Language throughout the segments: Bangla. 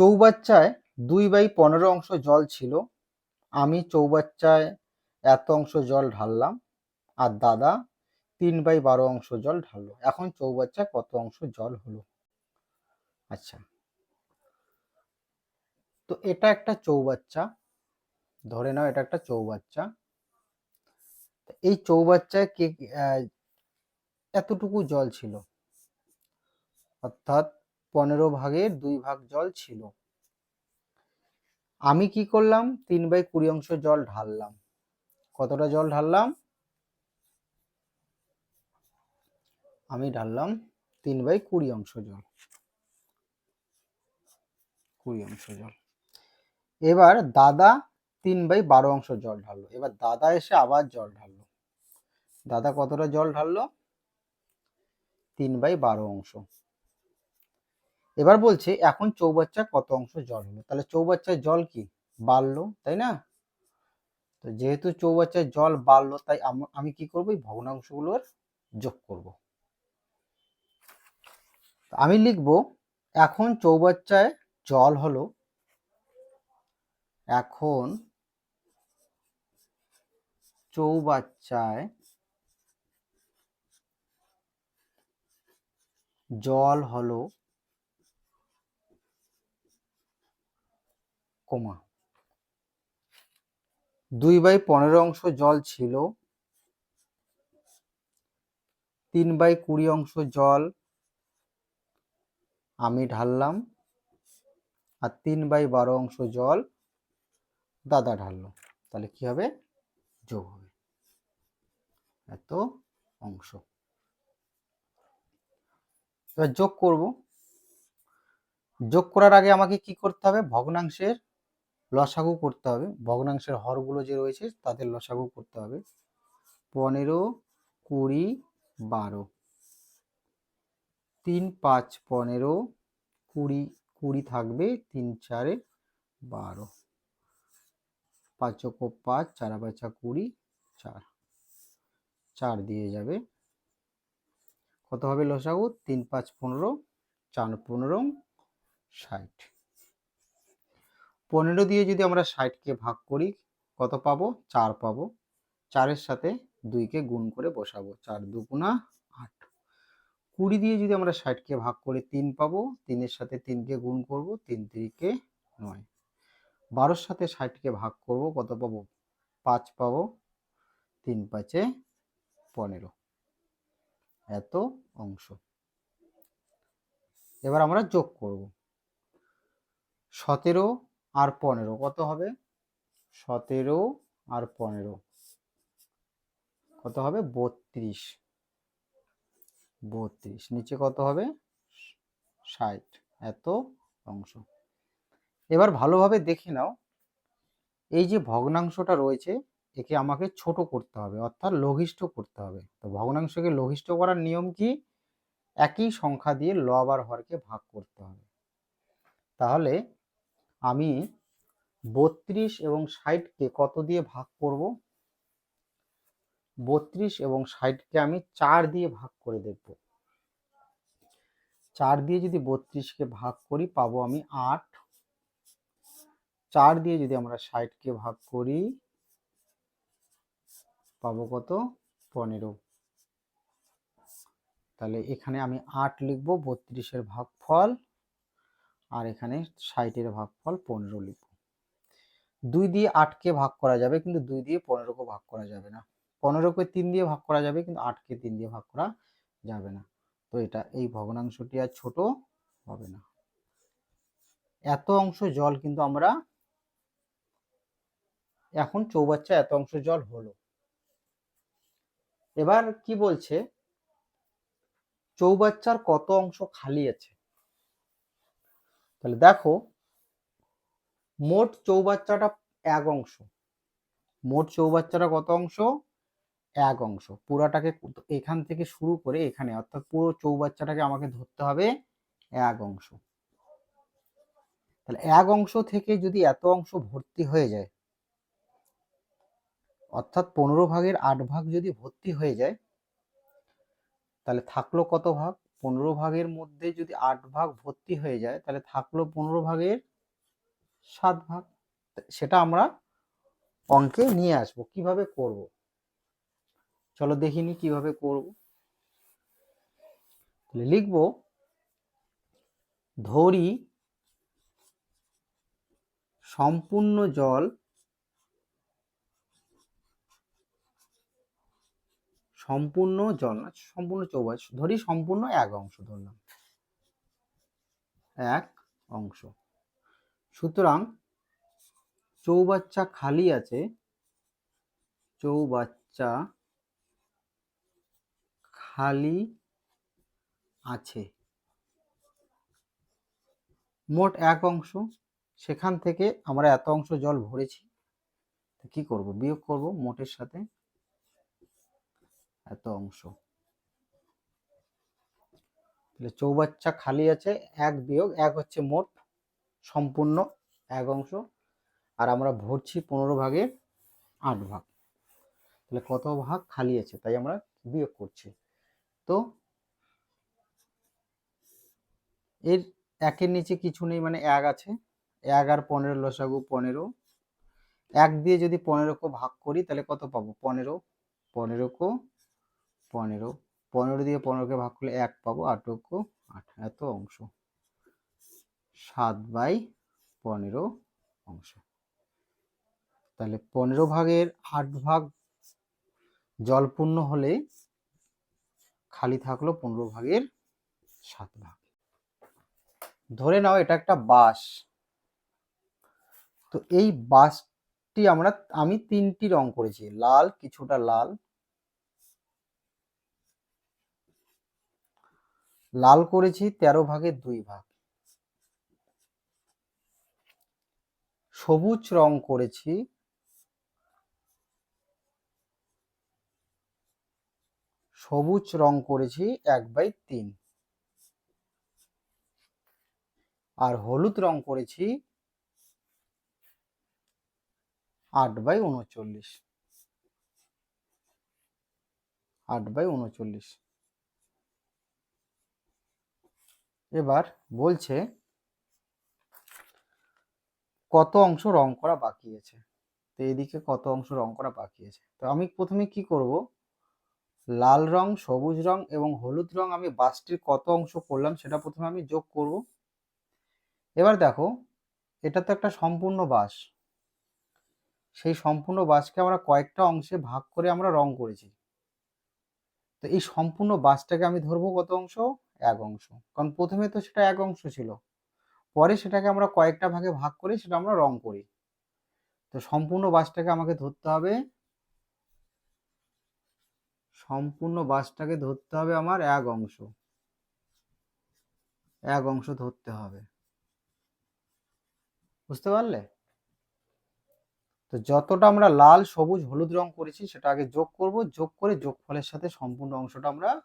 চৌবাচ্চায় দুই বাই পনেরো অংশ জল ছিল। আমি চৌবাচ্চায় এত অংশ জল ঢাললাম আর দাদা তিন বাই বারো অংশ জল ঢাললো। এখন চৌবাচ্চায় কত অংশ জল হলো? আচ্ছা। তো এটা একটা চৌবাচ্চা। ধরে নাও এটা একটা চৌবাচ্চা। এই চৌবাচ্চায় কে এতটুকু জল ছিল। অর্থাৎ পনেরো ভাগের দুই ভাগ জল ছিল। আমি কি করলাম? তিন বাই কুড়ি অংশ জল ঢাললাম। কতটা জল ঢাললাম? আমি ঢাললাম তিন বাই কুড়ি অংশ জল। কুড়ি অংশ জল। এবার দাদা তিন বাই বারো অংশ জল ঢাললো। এবার দাদা এসে আবার জল ঢাললো। দাদা কতটা জল ঢাললো? তিন বাই বারো অংশ। এবার বলছে, এখন চৌবাচ্চা কত অংশ জল হলো? তাহলে চৌবাচ্চার জল কি? বাড়লো, তাই না? তো যেহেতু চৌবাচ্চার জল বাড়লো, তাই আম- কি করব? এই ভগ্নাংশগুলোর যোগ করব। আমি লিখব, এখন চৌবাচ্চায় জল হলো, এখন চৌবাচ্চায় জল হলো কমা। দুই বাই পনেরো অংশ জল ছিল। তিন বাই কুড়ি অংশ জল আমি ঢাললাম। আর তিন বাই বারো অংশ জল দাদা ঢাললো। তাহলে কি হবে? যোগ হবে। এত অংশ। এবার যোগ করব। যোগ করার আগে আমাকে কি করতে হবে? ভগ্নাংশের লসাগু করতে হবে। ভগ্নাংশের হরগুলো যে রয়েছে, তাদের লসাগু করতে হবে। পনেরো, কুড়ি, বারো। তিন, পাঁচ, পনেরো, কুড়ি কুড়ি থাকবে, তিন, চারে বারো। পাঁচ, চোখো, পাঁচ, চারা বাচ্চা কুড়ি, চার। চার দিয়ে যাবে। কত হবে লসাগু? তিন, পাঁচ, পনেরো, চার, পনেরো, ষাট। পনেরো দিয়ে যদি আমরা ষাটকে ভাগ করি, কত পাবো? চার পাবো। চারের সাথে দুইকে গুণ করে বসাবো। চার দুগুণা আট। কুড়ি দিয়ে যদি আমরা ষাটকে ভাগ করে তিন পাবো, তিনের সাথে তিনকে গুণ করব, তিন তিরিকে নয়। বারোর সাথে ষাটকে ভাগ করব, কত পাবো? পাঁচ পাবো। তিন পাঁচে পনেরো। এত অংশ। এবার আমরা যোগ করব। সতেরো আর পনেরো। কত হবে? সতেরো আর পনেরো। কত হবে? বত্রিশ। বত্রিশ। নিচে কত হবে? ষাট। এত অংশ। এবার ভালোভাবে দেখে নাও। এই যে ভগ্নাংশটা রয়েছে, একে আমাকে ছোট করতে হবে, অর্থাৎ লঘিষ্ঠ করতে হবে। তো ভগ্নাংশকে লঘিষ্ঠ করার নিয়ম কি? একই সংখ্যা দিয়ে লব আর হরকে ভাগ করতে হবে। তাহলে আমি বত্রিশ এবং ষাটকে কত দিয়ে ভাগ করব? বত্রিশ এবং ষাটকে আমি চার দিয়ে ভাগ করে দেখব। চার দিয়ে যদি বত্রিশকে ভাগ করি, পাবো আমি আট। চার দিয়ে যদি আমরা ষাটকে ভাগ করি, পাবো কত? পনেরো। তাহলে এখানে আমি আট লিখব, বত্রিশের ভাগফল আর এখানে ষাটের ভাগফল পনেরো লিখব দুই দিয়ে আটকে ভাগ করা যাবে কিন্তু দুই দিয়ে পনেরোকে ভাগ করা যাবে না। পনেরোকে তিন দিয়ে ভাগ করা যাবে কিন্তু আটকে তিন দিয়ে ভাগ করা যাবে না। তো এটা এই ভগ্নাংশটি আর ছোট হবে না। এত অংশ জল কিন্তু আমরা এখন চৌবাচ্চা এত অংশ জল হলো। এবার কি বলছে? চৌবাচ্চার কত অংশ খালি আছে? তাহলে দেখো, মোট চৌবাচ্চাটা এক অংশ। মোট চৌবাচ্চাটা কত অংশ? এক অংশ। পুরাটাকে এখান থেকে শুরু করে এখানে, অর্থাৎ পুরো চৌবাচ্চাটাকে আমাকে ধরতে হবে এক অংশ। তাহলে এক অংশ থেকে যদি এত অংশ ভর্তি হয়ে যায়, অর্থাৎ পনেরো ভাগের আট ভাগ যদি ভর্তি হয়ে যায়, তাহলে থাকল কত ভাগ? পনেরো ভাগের মধ্যে যদি আট ভাগ ভর্তি হয়ে যায়, তাহলে থাকল পনেরো ভাগের সাত ভাগ। সেটা আমরা অঙ্কে নিয়ে আসব, কীভাবে করব? চলো দেখিনি কীভাবে করব। তাহলে লিখব, ধরি সম্পূর্ণ জল সম্পূর্ণ জল না, সম্পূর্ণ চৌবাচ ধরি সম্পূর্ণ এক অংশ ধরলাম। এক অংশ। সুতরাং চৌবাচ্চা খালি আছে, চৌবাচ্চা খালি আছে। মোট এক অংশ। সেখান থেকে আমরা এত অংশ জল ভরেছি কি করব? বিয়োগ করব মোটের সাথে। এত অংশ। তাহলে চৌবাচ্চা খালি আছে, এক বিয়োগ, এক হচ্ছে মোট, সম্পূর্ণ এক অংশ। আর আমরা ভরছি পনেরো ভাগের আট ভাগ। তাহলে কত ভাগ খালি আছে? তাই আমরা বিয়োগ করছি। তো এর একের নিচে কিছু নেই মানে এক আছে। এক আর পনেরো, লসাগু পনেরো। এক দিয়ে যদি পনেরোকে ভাগ করি, তাহলে কত পাবো? পনেরো পনেরোকে পনেরো। পনেরো দিয়ে পনেরোকে ভাগ করলে এক পাবো। আটকো আট, এত অংশ। সাত বাই পনেরো অংশ। তাহলে পনেরো ভাগের আট ভাগ জলপূর্ণ হলে খালি থাকল পনেরো ভাগের সাত ভাগ। ধরে নাও এটা একটা বাস তো এই বাসটি আমরা, আমি তিনটি রং করেছি, লাল, কিছুটা লাল লাল করেছি তেরো ভাগের দুই ভাগ। সবুজ রং করেছি সবুজ রং করেছি এক বাই তিন। আর হলুদ রং করেছি আট বাই উনচল্লিশ। আট বাই উনচল্লিশ। এবার বলছে, কত অংশ রং করা বাকি আছে? তো এদিকে কত অংশ রং করা বাকি আছে? তো আমি প্রথমে কি করব? লাল রং, সবুজ রং এবং হলুদ রং আমি বাসটির কত অংশ করলাম সেটা প্রথমে আমি যোগ করব। এবার দেখো, এটা তো একটা সম্পূর্ণ বাস। সেই সম্পূর্ণ বাসকে আমরা কয়েকটা অংশে ভাগ করে আমরা রং করেছি। তো এই সম্পূর্ণ বাসটাকে আমি ধরবো কত অংশ? এক অংশ। কারণ প্রথমে তো সেটা এক অংশ ছিল। পরে সেটাকে আমরা কয়েকটা ভাগে ভাগ করে সেটা আমরা রং করি। তো সম্পূর্ণ বাসটাকে আমাকে ধরতে হবে। সম্পূর্ণ বাসটাকে ধরতে হবে আমার এক অংশ। এক অংশ ধরতে হবে। বুঝতে পারলে? তো যতটা আমরা লাল, সবুজ, হলুদ রং করেছি সেটা আগে যোগ করব। যোগ করে যোগফলের সাথে সম্পূর্ণ অংশটা আমরা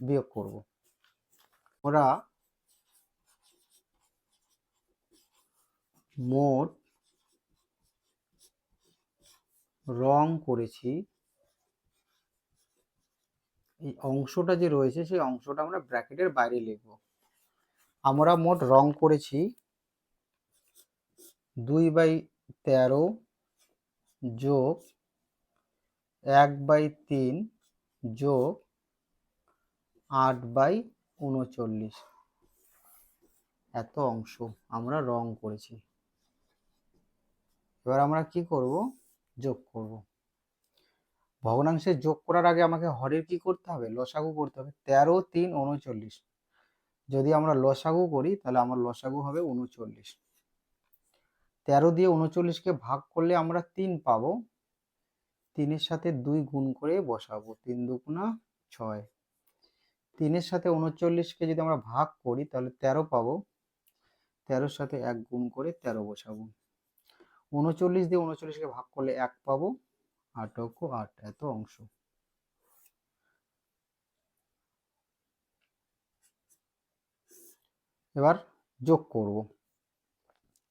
বিয়োগ করব। ওরা মোট রং করেছি। এই অংশটা যে রয়েছে, সেই অংশটা আমরা ব্র্যাকেটের বাইরে লিখব। আমরা মোট রং করেছি দুই বাই তেরো যোগ এক বাই তিন যোগ আট বাই উনচল্লিশ এত অংশ আমরা রং করেছি। এবার আমরা কি করব? যোগ করব। ভগ্নাংশের যোগ করার আগে আমাকে হরের কি করতে হবে? লসাগু করতে হবে। তেরো, তিন উনচল্লিশ যদি আমরা লসাগু করি, তাহলে আমার লসাগু হবে উনচল্লিশ তেরো দিয়ে উনচল্লিশকে ভাগ করলে আমরা তিন পাবো। তিনের সাথে দুই গুণ করে বসাবো। তিন দুগুণা ছয়। তিনের সাথে উনচল্লিশকে যদি আমরা ভাগ করি, তাহলে তেরো পাবো। তেরোর সাথে এক গুণ করে তেরো বসাবো। উনচল্লিশ দিয়ে উনচল্লিশকে ভাগ করলে এক পাবো। আটক আট, এত অংশ। এবার যোগ করব।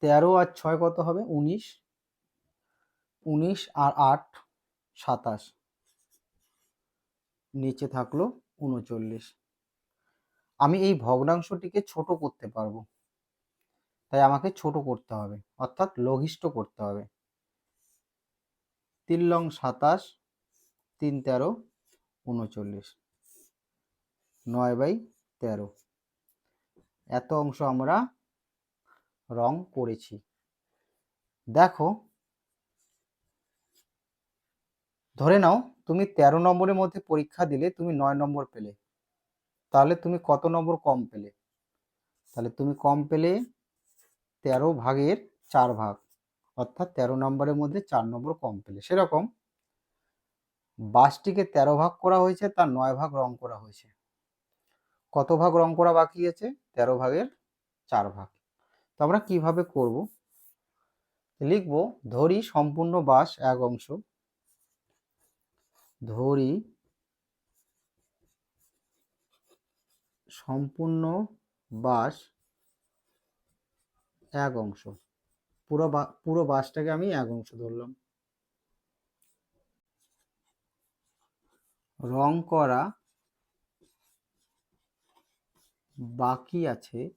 তেরো আর ছয় কত হবে? উনিশ। উনিশ আর আট, সাতাশ। নিচে থাকল উনচল্লিশ। আমি এই ভগ্নাংশটিকে ছোট করতে পারব। তাই আমাকে ছোট করতে হবে, অর্থাৎ লঘিষ্ঠ করতে হবে। তিন লং সাতাশ, তিন তেরো, উনচল্লিশ। নয় বাই তেরো। এত অংশ আমরা রং করেছি। দেখো, ধরে নাও তুমি তেরো নম্বরের মধ্যে পরীক্ষা দিলে তুমি নয় নম্বর পেলে। তাহলে তুমি কত নম্বর কম পেলে? তাহলে তুমি কম পেলে তেরো ভাগের চার ভাগ, অর্থাৎ তেরো নম্বরের মধ্যে চার নম্বর কম পেলে। সেরকম বাসটিকে তেরো ভাগ করা হয়েছে, তার নয় ভাগ রং করা হয়েছে। কত ভাগ রং করা বাকি আছে? তেরো ভাগের চার ভাগ। তো আমরা কীভাবে করব? লিখব, ধরি সম্পূর্ণ বাস এক অংশ। ধরি সম্পূর্ণ বাস এক অংশ। পুরো বা- পুরো বাসটাকে আমি এক অংশ ধরলাম। রং করা বাকি আছে।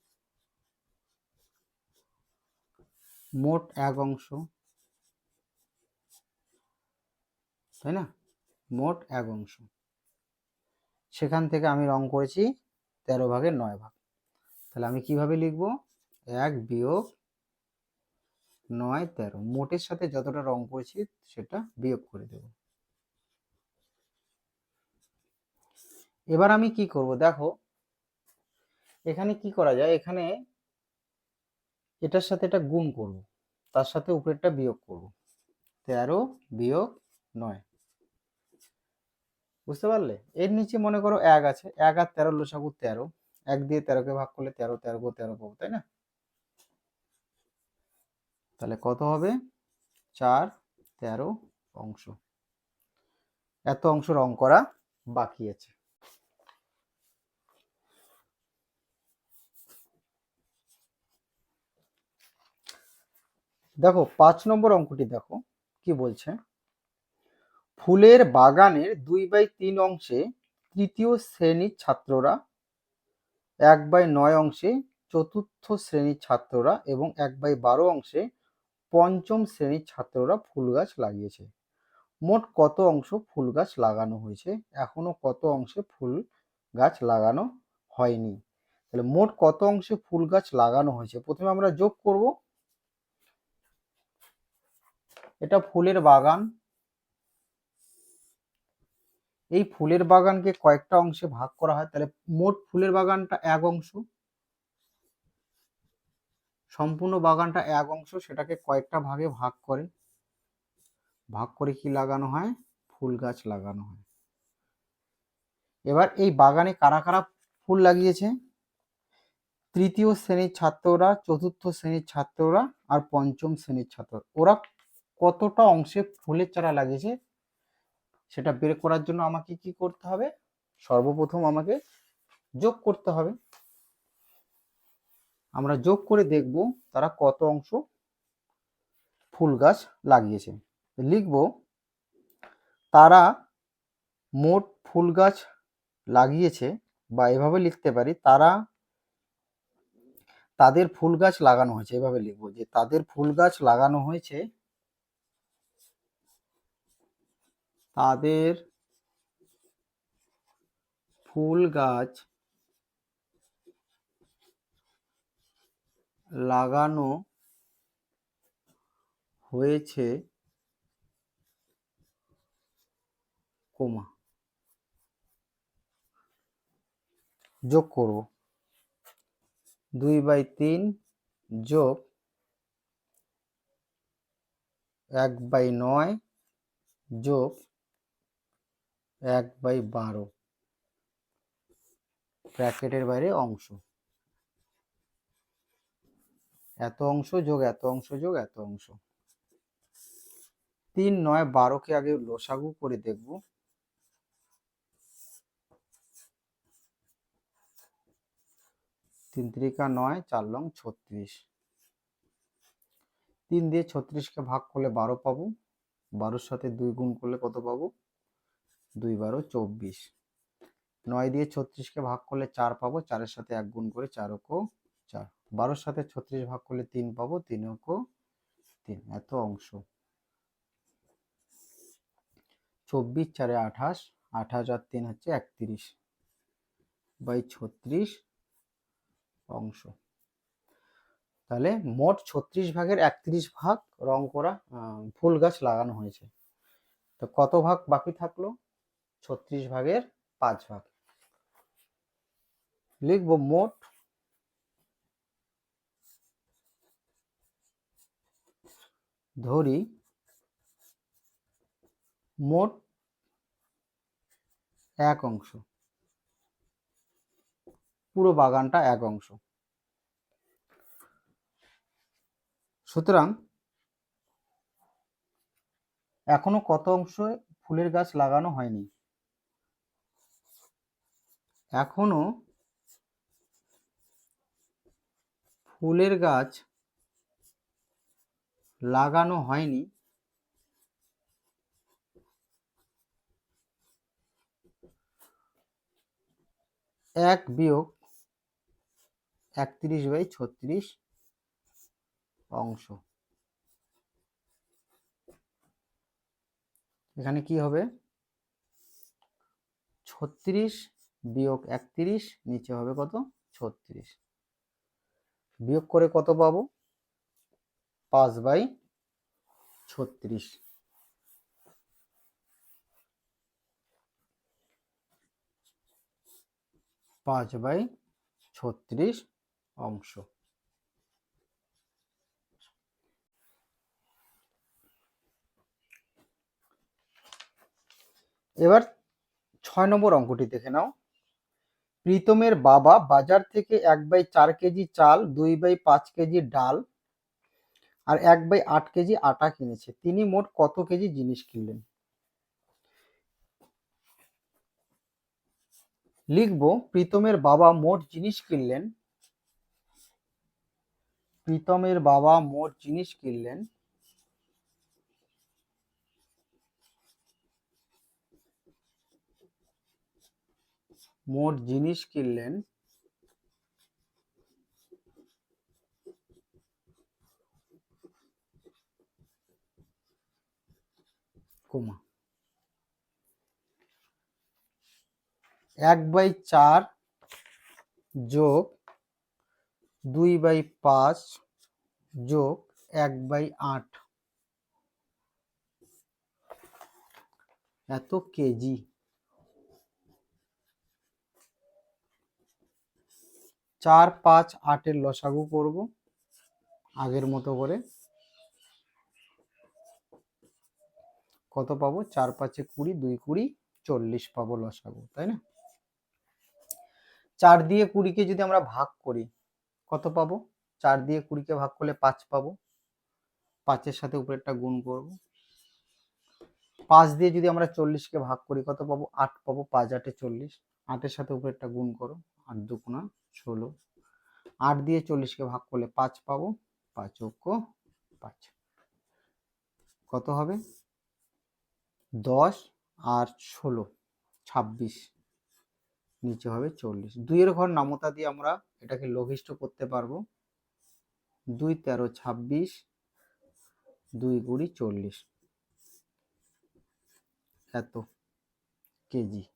মোট এক অংশ। তাই না? মোট এক অংশ। সেখান থেকে আমি রং করেছি তেরো ভাগের নয় ভাগ। তাহলে আমি কীভাবে লিখব? এক বিয়োগ নয় তেরো। মোটের সাথে যতটা রং করেছি সেটা বিয়োগ করে দেব। এবার আমি কি করব? দেখো, এখানে কি করা যায়? এখানে এটার সাথে এটা গুণ করব। তার সাথে উপরেরটা বিয়োগ করব। তেরো বিয়োগ নয়। বুঝতে পারলে? এর নিচে মনে করো এক আছে। এক আর তেরো, লসাগু তেরো। এক দিয়ে তেরোকে ভাগ করলে তেরো তেরো গো তেরো পাবো, তাই না? তাহলে কত হবে? চার, তেরো অংশ। এত অংশ রং করা বাকি আছে। দেখো, পাঁচ নম্বর অঙ্কটি দেখো, কি বলছে? ফুলের বাগানের দুই বাই তিন অংশে তৃতীয় শ্রেণির ছাত্ররা, এক বাই নয় অংশে চতুর্থ শ্রেণির ছাত্ররা এবং এক বাই বারো অংশে পঞ্চম শ্রেণির ছাত্ররা ফুল গাছ লাগিয়েছে। মোট কত অংশ ফুল গাছ লাগানো হয়েছে? এখনও কত অংশে ফুল গাছ লাগানো হয়নি? তাহলে মোট কত অংশে ফুল গাছ লাগানো হয়েছে? প্রথমে আমরা যোগ করব। এটা ফুলের বাগান। এই ফুলের বাগানকে কয়েকটা অংশে ভাগ করা হয়। তাহলে মোট ফুলের বাগানটা এক অংশ, সম্পূর্ণ বাগানটা এক অংশ, সেটাকে কয়েকটা ভাগে ভাগ করে ভাগ করে কি লাগানো হয়? ফুল গাছ লাগানো হয়। এবার এই বাগানে কারা কারা ফুল লাগিয়েছে? তৃতীয় শ্রেণির ছাত্ররা, চতুর্থ শ্রেণির ছাত্ররা আর পঞ্চম শ্রেণির ছাত্র। ওরা কতটা অংশে ফুলের চারা লাগিয়েছে? সেটা বের করার জন্য আমাকে কি করতে হবে? সর্বপ্রথম আমাকে যোগ করতে হবে। আমরা যোগ করে দেখব তারা কত অংশ ফুল গাছ লাগিয়েছে। লিখব, তারা মোট ফুল গাছ লাগিয়েছে বা এভাবে লিখতে পারি, তারা তাদের ফুল গাছ লাগানো হয়েছে। এভাবে লিখব যে তাদের ফুল গাছ লাগানো হয়েছে তাদের ফুল গাছ লাগানো হয়েছে কোমা। যোগ করব। দুই বাই তিন যোগ এক বাই নয় যোগ এক বাই বারো। ব্র্যাকেটের বাইরে অংশ। এত অংশ যোগ এত অংশ যোগ এত অংশ। তিন নয় বারোকে আগে লসাগু করে দেখব। তিন ত্রিকা নয়, চার লং ছত্রিশ। তিন দিয়ে ছত্রিশকে ভাগ করলে বারো পাবো। বারোর সাথে দুই গুণ করলে কত পাবো? দুই বারো চব্বিশ। নয় দিয়ে ছত্রিশকে ভাগ করলে চার পাবো, চারের সাথে এক গুণ করে চার কো চার। বারোর সাথে ছত্রিশ ভাগ করলে তিন পাবো, তিন অঙ্ক তিন। এত অংশ। চব্বিশ চারে আঠাশ আঠাশ আর তিন হচ্ছে একত্রিশ। বাই ছত্রিশ অংশ। তাহলে মোট ছত্রিশ ভাগের একত্রিশ ভাগ রং করা ফুল গাছ লাগানো হয়েছে। তো কত ভাগ বাকি থাকল? ছত্রিশ ভাগের পাঁচ ভাগ। লিখব মোট ধরি মোট এক অংশ। পুরো বাগানটা এক অংশ। সুতরাং এখনও কত অংশ ফুলের গাছ লাগানো হয়নি? এখনও ফুলের গাছ লাগানো হয়নি। এক বিয়োগ একত্রিশ বাই ছত্রিশ অংশ। এখানে কি হবে? ছত্রিশ বিয়োগ একত্রিশ, নিচে হবে কত? ছত্রিশ। বিয়োগ করে কত পাবো? পাঁচ বাই ছত্রিশ। পাঁচ বাই ছত্রিশ অংশ। এবার ছয় নম্বর অঙ্কটি দেখে নাও। প্রীতমের বাবা বাজার থেকে এক বাই চার কেজি চাল, দুই বাই পাঁচ কেজি ডাল আর এক বাই আট কেজি আটা কিনেছে। তিনি মোট কত কেজি জিনিস কিনলেন? লিখব, প্রীতমের বাবা মোট জিনিস কিনলেন। প্রীতমের বাবা মোট জিনিস কিনলেন। মোট জিনিস কিনলেন কমা। এক বাই চার যোগ দুই বাই পাঁচ যোগ এক বাই আট। এত কেজি। চার, পাঁচ, আটের লসাগু করব আগের মতো করে। কত পাবো? চার, পাঁচে কুড়ি, দুই কুড়ি, চল্লিশ পাবো লসাগু, তাই না? চার দিয়ে কুড়িকে যদি আমরা ভাগ করি, কত পাবো? চার দিয়ে কুড়িকে ভাগ করলে পাঁচ পাবো। পাঁচের সাথে উপরেরটা গুণ করব। পাঁচ দিয়ে যদি আমরা চল্লিশকে ভাগ করি, কত পাবো? আট পাবো, পাঁচ আটে চল্লিশ। আটের সাথে উপরেরটা গুণ করো, আট দুগুণা ষোলো। আট দিয়ে চল্লিশকে ভাগ করলে পাঁচ পাবো, পাঁচ অক্ষ, পাঁচ। কত হবে? দশ আর ষোলো, ছাব্বিশ। নিচে হবে চল্লিশ। দুইয়ের ঘর নামতা দিয়ে আমরা এটাকে লঘিষ্ঠ করতে পারব। দুই তেরো ছাব্বিশ, দুই কুড়ি চল্লিশ। এত কেজি।